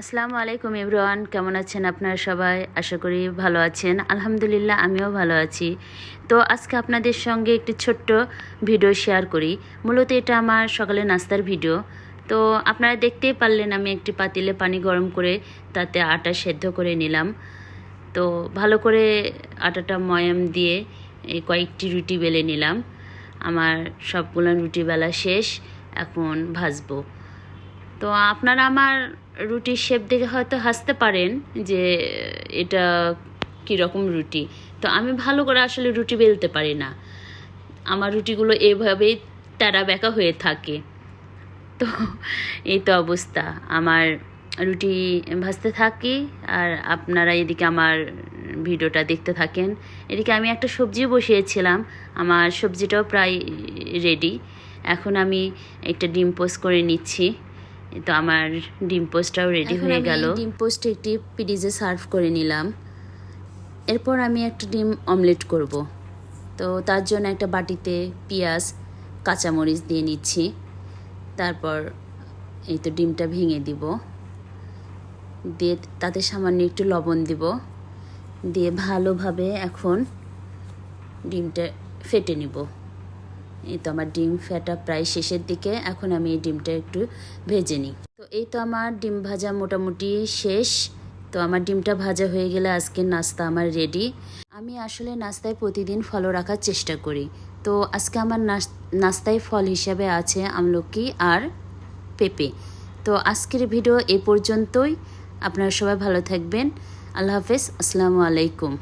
আসসালামু আলাইকুম ইমরান, কেমন আছেন আপনারা সবাই? আশা করি ভালো আছেন। আলহামদুলিল্লাহ, আমিও ভালো আছি। তো আজকে আপনাদের সঙ্গে একটি ছোট্ট ভিডিও শেয়ার করি। মূলত এটা আমার সকালে নাস্তার ভিডিও। তো আপনারা দেখতেই পারলেন আমি একটি পাতিলে পানি গরম করে তাতে আটা সেদ্ধ করে নিলাম। তো ভালো করে আটাটা ময়াম দিয়ে কয়েকটি রুটি বেলে নিলাম। আমার সবগুলো রুটি বেলা শেষ, এখন ভাজবো। তো আপনারা আমার রুটির শেপ দেখে হয়তো হাসতে পারেন যে এটা কীরকম রুটি। তো আমি ভালো করে আসলে রুটি বেলতে পারি না। আমার রুটিগুলো এভাবেই তেরা বেঁকা হয়ে থাকে। তো এই তো অবস্থা। আমার রুটি ভাজতে থাকি আর আপনারা এদিকে আমার ভিডিওটা দেখতে থাকেন। এদিকে আমি একটা সবজিও বসিয়েছিলাম। আমার সবজিটাও প্রায় রেডি। এখন আমি একটা ডিম পোস্ট করে নিচ্ছি। তো আমার ডিম পোস্টটাও রেডি হয়ে গেল। ডিম পোস্ট একটি পিডিজে সার্ভ করে নিলাম। এরপর আমি একটা ডিম অমলেট করব। তো তার জন্য একটা বাটিতে পেঁয়াজ কাঁচামরিচ দিয়ে নিচ্ছি। তারপর এই তো ডিমটা ভেঙে দিব। দিয়ে তাতে সামান্য একটু লবণ দিব। দিয়ে ভালোভাবে এখন ডিমটা ফেটে নিব। এই তো আমার ডিম ফেটা প্রায় শেষের দিকে, এখন আমি এই ডিমটা একটু ভেজে নিই। তো এই তো আমার ডিম ভাজা মোটামুটি শেষ। তো আমার ডিমটা ভাজা হয়ে গেলে আজকের নাস্তা আমার রেডি আমি আসলে নাস্তায় প্রতিদিন ফলো রাখার চেষ্টা করি। তো আজকে আমার নাস- নাস্তায় ফল হিসাবে আছে আমলকি আর পেঁপে। তো আজকের ভিডিও এ পর্যন্তই। আপনারা সবাই ভালো থাকবেন। আল্লাহ হাফেজ। আসসালামু আলাইকুম।